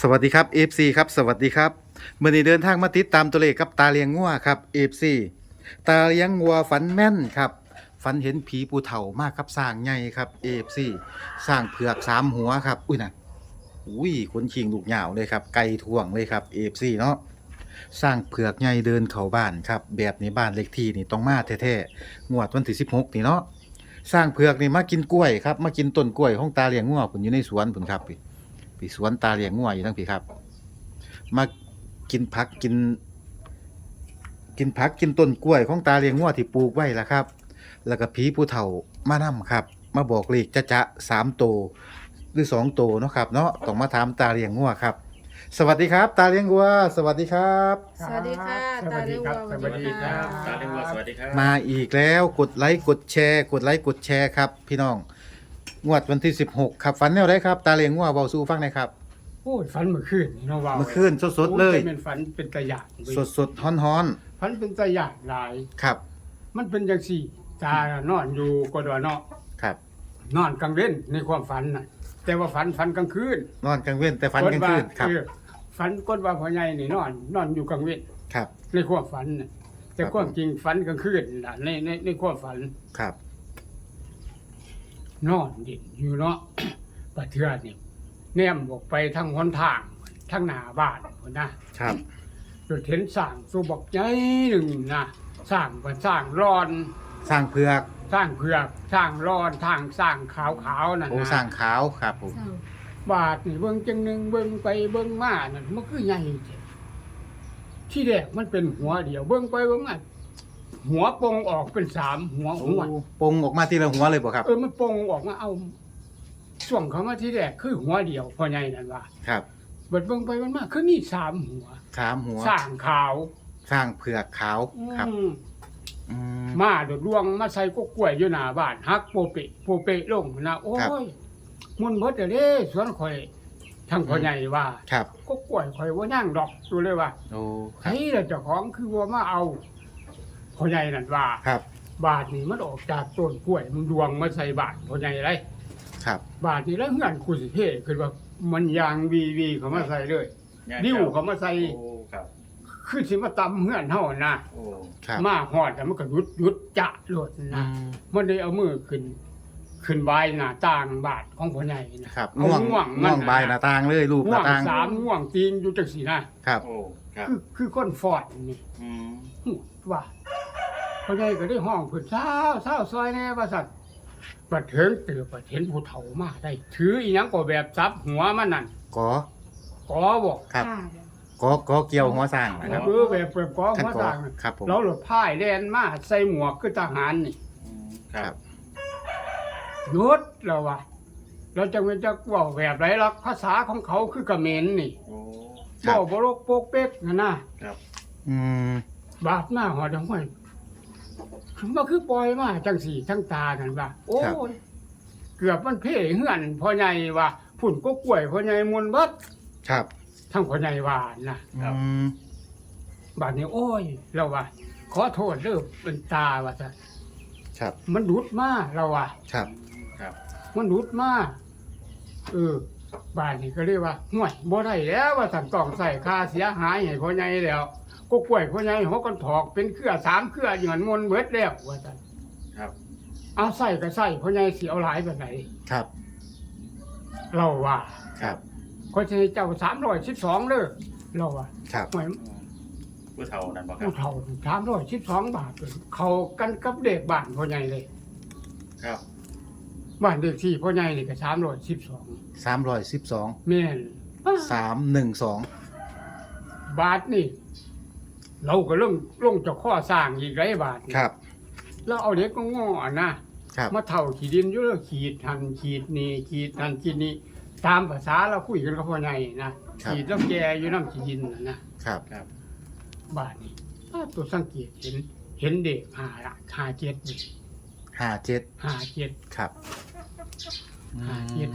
สวัสดีครับ FC ครับสวัสดีครับเมื่อนี้เดินทางมาติดตามตัวเลขกับตาเลียงงัวครับ FC ตาเลียงงัวฝันแม่นครับฝันเห็นผีปูเถ่ามากครับสร้างใหญ่ครับ FC สร้างเผือกสามหัวครับอุ้ยนะอุ้ยคนชิงลูกเหยาวเลยครับไก่ท่วงเลยครับ FC เนาะสร้างเผือกใหญ่เดินเข้าบ้านครับแบบนี้บ้านเลขที่นี่ต้องมาแท้ๆงวดวันที่16นี่เนาะสร้างเผือกนี่มากินกล้วยครับมากินต้นกล้วยของตาเลียงงัวผมอยู่ในสวนผมครับพี่ พี่สวนตาเลี้ยงงัวอยู่ทั้งพี่ครับ มากินผักกิน กินผักกินต้นกล้วยของตาเลี้ยงงัวที่ปลูกไว้ล่ะครับ แล้วก็ผีผู้เฒ่ามานํครับ มาบอกเลขจะจะสามโตวหรือสองโตวเนาะครับเนาะต้องมาถามตาเลี้ยงงัวครับ สวัสดีครับ ตาเลี้ยงงัวสวัสดีครับ สวัสดีค่ะสวัสดีครับ ตาสวัสดีครับเรียกว่าตาเรียกว่าสวัสดีครับ มาอีกแล้วกดไลค์กดแชร์ กดไลค์กดแชร์ครับ พี่น้อง งวดวันที่ 16 ครับฝันแนวไรครับ ตาเลี้ยงงัวเบาสู้ฟังหน่อยครับ โอ้ยฝันเมื่อคืนนี่เนาะว่าเมื่อคืนสดๆเลย โอ้เป็นฝันเป็นตะหยาดเว้ยสดๆฮ้อนฝันเป็นตะหยาดหลาย ๆ ครับ มันเป็นจังซี่ตานอนอยู่ก็ดอเนาะครับ นอนกลางเว้นในความฝันน่ะ แต่ว่าฝันฝันกลางคืนนอนกลางเว้นแต่ฝันกลางคืนครับ เออฝันก้นว่าพ่อใหญ่นี่นอน นอนอยู่กลางเว้นครับ ในความฝันน่ะแต่ครับ ความจริงฝันกลางคืนน่ะในในในความฝัน ครับ นอนเด่นอยู่เนาะประเทือนี่แนมออกไปทางหนทางทางหน้าบ้านพุ่นนะครับจนเห็นสร้างตัวบอกใหญ่หนึ่งนะสร้างเป็นสร้างรอน สร้างเผือกสร้างเผือกสร้างรอนทางสร้างขาวขาวๆนั่นโอ้นะสร้างขาวครับผมบาทนี่เบิ่งจังหนึ่งเบิ่งไปเบิ่งมานั่นมันคือใหญ่แท้ที่แรกมันเป็นหัวเดียว เบิ่งไปเบิ่งมา หัวปงออกเป็นสามหัวโอ้หัวปงออกมาทีละหัวเลยบ่ครับ เออมันปงออกมาเอาส่วงเขามาที่แรกคือหัวเดียวพ่อใหญ่นั่นว่าครับเบิดเบิ่งไปเบิ่งมาคือมีสามหัวสามหัวสร้างขาวสร้างเผือกขาวครับอืมอืมมาโดดลวงมาใส่กกกล้วยอยู่หน้าบ้านฮักโปเปะโปเปะลงนะโอ้ครับยมุนเบิดเด้สวนข่อยทั้งพ่อใหญ่ว่า ครับกกกล้วยข่อยบ่ย่างดอกดูเลยว่าโอ้คไอ้รับล่ะเจ้าของคือว่ามาเอา พ่อใหญ่นั่นว่า ครับ บาทนี่มันออกจากต้นกล้วยมันดวงมาใส่บาทพ่อใหญ่ไรครับ บาทนี่แล้วเฮือนกูสิเท่คือว่ามันยางวีวีเขามาใส่เลยดิ้วเขามาใส่ โอ้ครับคือสิมาตำเฮือนเฮานะโอ้ครับมาหอดแล้วมันก็หยุดหยุดจะโลดอืนะมมันได้เอามือขึ้น ขึ้นบายหน้าต่างบาทของพ่อใหญ่นะครับเอาง่วงง่วงมัง่วงบายหน้าต่างเลยรูปหง่วน้างต่าง สามง่วงตีนอยู่จังสีนะครับ โอ้ครับคือคือคนฟอดนี่ อืมหูว่าพ่อ ใหญ่ก็ได้ห้องเพิ่นเช้าเช้าซอยแน่ว่าซั่นบัดเถิงเตือบัดเห็นผู้เฒ่ามาได้ ถืออีหยังก็แบบซับหัวมันนั่นกอ กอบอกครับ กอกอเกี่ยวหัวสร้างนะครับ เออแบบแบบกอท่านหัวกอต่างน่ะครับผม แล้วหลดพ่ายแดนมาใส่หมวกคือทหารนี่อืมครับ หยุดแล้ววะเราจะเป็นจะเว่าแบบไรลักภาษาของเขาคือเขมรนี่โอ้ครับบอบรกโปกเป๊กนะนะครับอืม บาดหน้าหอดังห้อย มาคือปล่อยมาจังสีทั้งตากันว่าโอ้ยเกือบมันเพ่เหือนพ่อใหญ่ว่าผุ่นก็กล้วยพ่อใหญ่มวนเบัดครับทั้งพ่อใหญ่ว่านะอืมบาดนี้โอ้ย เราว่า ขอโทษเด้อเป็นตาว่าซะครับมันดุดมาเราว่า ครับครับมันรุดมาเออ บ้านนี่ก็เรียกว่าห่วยบ่ได้แล้วว่าสั่นต้องใส่ค่าเสียหายให้พ่อใหญ่แล้ว ก็กล้วยพ่อใหญ่หัวกันถอกเป็นเครือสามเครืออย่างนั้นมนต์เบิดแล้วว่าสั่นครับ เอาใส่ก็ใส่พ่อใหญ่สิเอาหลายแบบไหนครับเราว่าครับก็จะให้เจ้าสามร้อยสิบสองเด้อเราว่าครับห่วยอืมผู้เฒ่านั่นบ่ครัผู้บเฒ่าสามร้อยสิบสองบาทเลยเขากันกับเด็กบ้านพ่อใหญ่เลย ครับบ้านเด็กที่พ่อใหญ่นี่ก็สามร้อยสิบสองสามร้อยสิบสองแม่นสามหนึ่งสองบาทนี่ เราก็ลงลงจากข้อสร้างอีกไรบาทนี่ครับ แล้วเอาเด็กก็งอนะ ครับ มาเท่าขีดินอยู่แล้วขีดหันขีดนี่ขีดหันขีดนี่ตามภาษาเราคุยกันกับพ่อใหญ่นะครับ ขีดแล้วแกอยู่น้ำขีดินน่ะนะครับ ครับบาทนี่ถ้าตัวสังเกตเห็น เห็นเด็กหาละหาเจ็ดนี่ห้าเจ็ดหาเจ็ด ครับห้าเจ็ด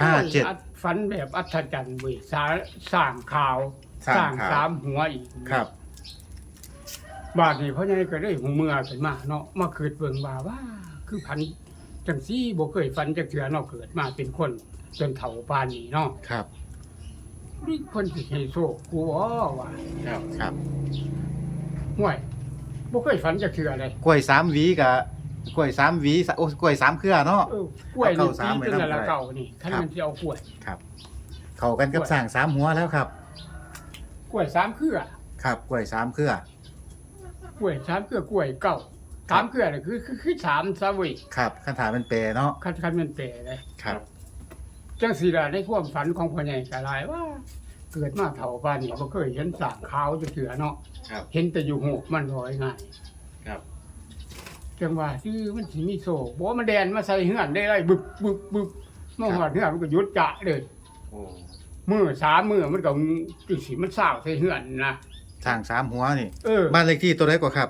ห้าเจ็ดโอ้ยอัฝันแบบอัศจรรย์เว้ยสาสร้างข่าว สร้างข่าวสามหัวอีกครับ บาทนี่พ่อใหญ่ก็ได้หูเมื่อขึ้นมาเนาะมาเกิดเบิ่งว่าว่า คือพันจังซี่บ่เคยฝันจักเทื่อเนาะเกิดมาเป็นคนจนเฒ่าปานนี้เนาะครับนี่คนสิให้โชคกูบ่ว่าครับครับห่วยบ่เคยฝันจักเทื่อเลยกล้วยสามหวีกับกล้วยสามหวีสะโอ้กล้วยสามเครือเนาะ เออกล้วยนี่เอาเข้าสามปีไว้เป็นนำละได้ เก่านี่คันครับมันสิเอากล้วยครับเข้ากันกับสร้างสามหัวแล้วครับ กล้วยสามเครือครับกล้วยสามเครือกล้วยสามเครือกล้วยเก่าสามเครือนี่คือคือคือสามซะเว้ยครับคันถามเป็นเปรเนาะคันคันมันแปลเลยครับจังสีล่ะในความฝันของพ่อใหญ่กะหลายว่า เกิดมาเฒ่าปานนี้บ่เคยเห็นสร้างขาวจักเทื่อเนาะครับเห็นแต่อยู่หูกมันลอยง่ายครับจังว่าชื่อมันสิมีโศกบ่มันแดนมาใส่เฮือนได้ไรบึบบึบบึบมาหอดเฮือนมันก็หยุดจะเลยโอ้ มือสามมือมันก็จังสิมันสาวใส่เฮือนนะสร้างสามหัวนี่ เออบ้านเลขที่ตัวใดกว่าครับ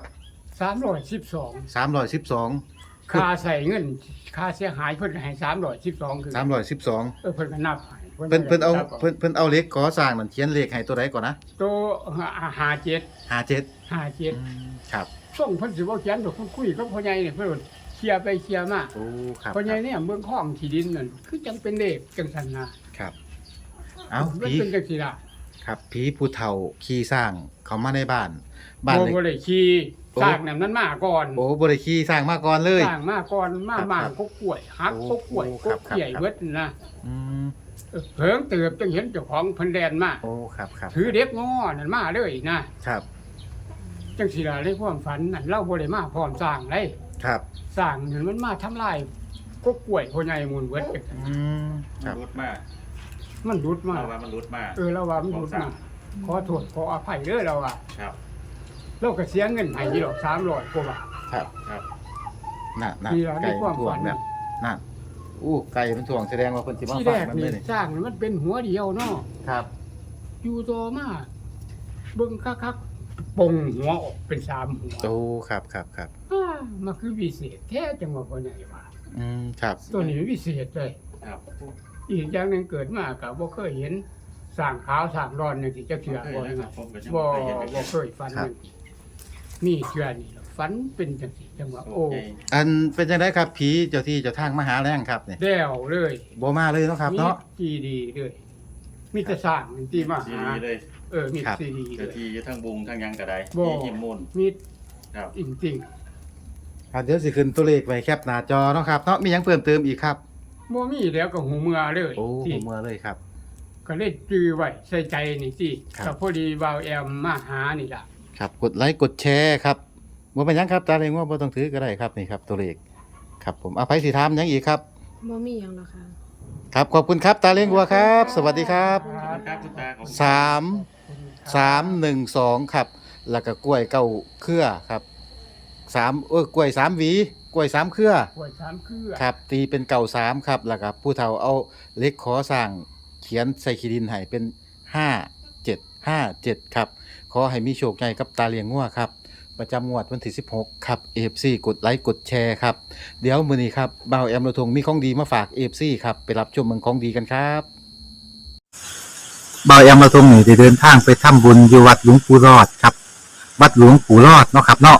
312สามร้อยสิบสองค่าใส่เงินค่าเสียหายเพิ่นให้312คือสามร้อยสิบสองเออเพิ่นก็นับให้เพิ่นเพิ่นเอานับเพิ่นเพิ่นเอาเลขขอสร้างนั่นเขียนเลขให้ตัวใดก่อนนะโตหาเจ็ดห้าเจ็ดหาเจ็ดครับส่งเพิ่นสิบ่เขียนดอกเพิ่นคุยกับพ่อใหญ่เนี่ยเพิ่นเคลียร์ไปเคลียร์มาโอ้ครับพ่อใหญ่เนี่ยเมืองข้องที่ดินนั่นคือจังเป็นเลขจังซั่นนะครับ เอามันผีเป็นจังซี่ล่ะครับผีผู้เฒ่าขี่สร้างเขามาในบ้าน บ้านบ่เลขบ่ได้ขี่โอ้ สร้างนั่นมันมาก่อนโอ้บ่ได้ขี่สร้างมาก่อนเลย สร้างมาก่อนมาครับมาครับก็กล้วยหักโอ้ก็กล้วยโอ้คก็รับครับเขี่ยครับเบิดนะอืมเออเพิ่งเติบจังเห็นเจ้าของเพิ่นแดนมาโอ้ครับครับถือเด็กง้อนั่นมาเลยนะครับจังสิล่ะในความฝันนั่นเราบ่ได้มาพร้อมสร้างเลยครับสร้างนั่นมันมาทำลายก็กล้วยพ่อใหญ่มูลเบิดจังซั่นอืมคมัรันบรุดมาก มันหลุดมาเราว่ามันรุดมาก เออเราว่ามันหลุดมาขอโทษขออภัยเด้อเราว่าครับ เราก็เสียเงินให้อยู่ดอก300กว่าบาท ครับครับน่ะน่ะนี่ล่ะในไก่ความันมถ่วฝังนแบบน่ะอู้ไก่มันถ่วงแสดงว่าเพิ่นสิมาที่ฝาแรกกมันนี่เลยนี่สร้างนี่มันเป็นหัวเดียวเนาะครับอยู่ต่อมาเบิ่งคักๆปงหัวออกเป็นสามหัวโอ้ครับครับครับอ้ามันคือวิเศษแท้จังว่าพ่อใหญ่ว่าอืมครับตัวนี้วิเศษเลยครับ อีกอย่างหนึงเกิดมาก็บ่เคยเห็นสร้างขาวสร้างร้อนจังซี่จักเทื่อเคยบ่นะยังคไงรับผมก็ยังบ่ไม่เคยเห็นเลยบ่เคยฝันมันมีเทื่อนี่ล่ะฝันเป็นจังซี่จังว่าโอ้โอ้อันเป็นจังไดครับผีเจ้าที่เจ้าทางมาหาแรงครับนี่แล้วเลยบ่มาเลยเนาะครับมีเนาะจีดีเลยมีแต่สร้างที่มาทีหานี้เลยเออมีครับ ซีดีเกิเลดยทีอยู่ทั้งบุงทั้งหยังกระไดบ่ มีหิมมูลมีครับ จริงครับเดี๋ยวสิขึ้นตัวเลขไว้แคปหน้าจอเนาะครับเนาะมีหยังเพิ่มเติมอีกครับๆ บ่มีแล้วก็หูเมือเลยโอ้ที่ ผมเมื่อเลยครับ ก็เลยจื้อไว้ใส่ใจนี่สิครับ ก็พอดีวาวแอมมาหานี่ล่ะครับกดไลค์กดแชร์ครับบ่เป็นหยังครับตาเลงว่าบ่ต้องถือก็ได้ครับนี่ครับตัวเลขครับผมเอาไปสิถามหยังอีกครับ บ่มีหยังหรอกค่ะ ครับขอบคุณครับตาเลงวัวครับ สวัสดีครับขอบคุณครับคุณตาขอบคุณ สามสามหนึ่งสองครับ แล้วก็กล้วยเก้าเครือครับสามเออกล้วยสามหวี กล้วยสามเครือป่วยสามเครือครับ ตีเป็นเก่าสามครับแล้วก็ผู้เฒ่าเอาเล็กขอสร้างเขียนใส่ขีดินให้เป็นห้าเจ็ดห้าเจ็ดครับ ขอให้มีโชคใหญ่กับตาเลียงงัวครับ ประจำงวดวันที่16 ครับ AFC กดไลค์กดแชร์ครับ เดี๋ยวมื้อนี้ครับบ่าวแอมระทงมีของดีมาฝาก AFC ครับ ไปรับชมเมืองของดีกันครับ บ่าวแอมระทงนี่ได้เดินทางไปทำบุญอยู่วัดหลวงปู่รอดครับ วัดหลวงปู่รอดเนาะครับเนาะ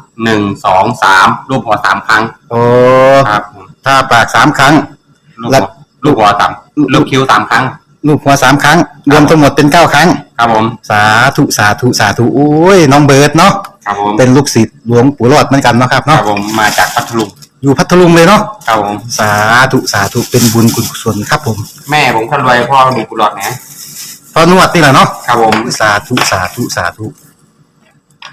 หนึ่งสองสามรูปหัวสามครั้งโอ้ครับผมถ้าปากสามครั้ง ลูกแล้หัววลูกหัวสามลูกคิ้วสามครั้ง ลูกหัวสามครั้ง รวมทั้งหมดเป็นเก้าครั้ง ครับผมสาธุสาธุสาธุโอ้ยน้องเบิร์ดเนาะครับผมเป็นลูกศิษย์หลวงปู่รอดเหมือนกันเนาะครับครัเนาะบผมมาจากพัทลุงอยู่พัทลุงเลยเนาะครับผมสาธุสาธุเป็นบุญกุศลครับผมแม่ผมคนรวยพ่อมีกุหลาบนะพอนวดนี่แหละเนาะครับผม สาธุสาธุสาธุ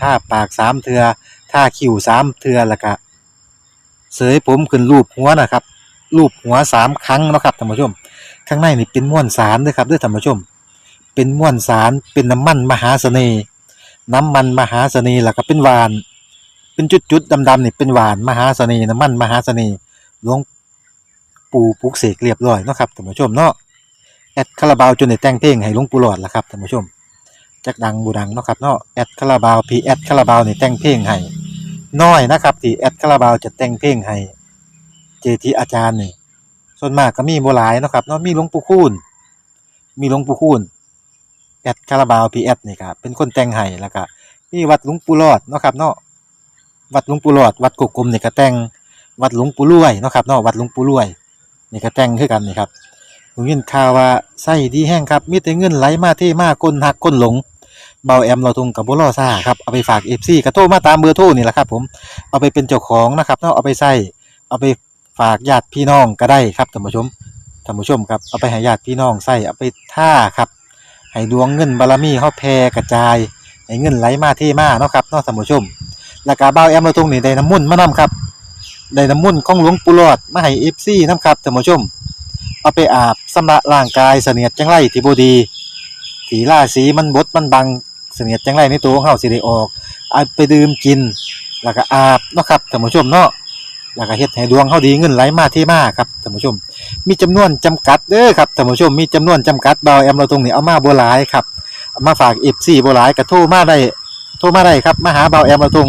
ท่าปากสามเทือท่าคิ้วสามเทือแล้วก็เสยผมขึ้นรูปหัวนะครับ รูปหัวสามครั้งนะครับท่านผู้ชม ข้างในนี่เป็นม้วนสารด้วยครับด้วยท่านผู้ชม เป็นม้วนสารเป็นน้ำมันมหาเสน่ห์น้ำมันมหาเสน่ห์ล้วก็เป็นหวาน เป็นจุดๆดำๆนี่เป็นหวานมหาเสน่ห์น้ำมันมหาเสน่ห์หลวงปู่ปลุกเสกเรียบร้อยเนาะครับท่านผู้ชมเนาะแอดคาราบาวจนได้แต่งเพลงให้หลวงปู่หลอดละครับท่านผู้ชม จักดังบูดังเนาะครับเนาะแอดคาราบาวพีแอดคาราบาวนี่แต่งเพลงให้น้อยนะครับที่แอดคาราบาวจะแต่งเพลงให้เจทีอาจารย์นี่ส่วนมากก็มีโบ่หลายเนาะครับเนาะมีหลวงปู่คูณมีหลวงปู่คูณแอดคาราบาวพีแอดนี่ครับเป็นคนแต่งให้แล้วก็มีวัดหลวงปู่รอดเนาะครับเนาะวัดหลวงปู่รอด วัดกกกลมนี่ก็แต่งวัดหลวงปู่รวยเนาะครับเนาะวัดหลวงปู่รวยนี่ก็แต่งคือกันนี่ครับ ผมยินข่าวว่าไส้ดีแห้งครับ มีแต่เงินไหลมาเทมาคนหักคนหลง เบาแอมเราทุงกับบุรอซ่าครับ เอาไปฝากเอฟซีกระโทรมาตามเบอร์โทรนี่แหละครับ ผม เอาไปเป็นเจ้าของนะครับเนาะเอาไปใส่เอาไปฝากญาติพี่น้องก็ได้ครับท่านผู้ชมท่านผู้ชมครับเอาไปให้ญาติพี่น้องใส่เอาไปท่าครับ ให้ดวงเงินบารมีเฮาแผ่กระจายให้เงินไหลมาเทมาเนาะครับเนาะท่านผู้ชมแล้วก็เบาแอมเราทุงนี่ได้น้ำมุ่นมานํครับได้น้ำมุ่นของหลวงปู่หลอดมาให้เอฟซีนํครับท่านผู้ชม เอาไปอาบสำระร่างกายเสนียดจังไรที่บ่ดีถีล่าสีมันบดมันบังเสนียดจังไรในตัวของเฮาสิได้ออกเอาไปดื่มกิน แล้วก็อาบเนาะครับท่านผู้ชมเนาะแล้วก็เฮ็ดให้ดวงเฮาดีเงินไหลมาเทมาครับท่านผู้ชม มีจำนวนจำกัดเด้อครับท่านผู้ชมมีจำนวนจำกัดเบาแอมเราตรงนี้เอามาบ่หลายครับมาฝาก FC บ่หลายก็โทรมาได้โทรมาได้ครับมาหาเบาแอมเราตรง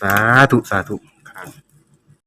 สาธุ สาธุครับ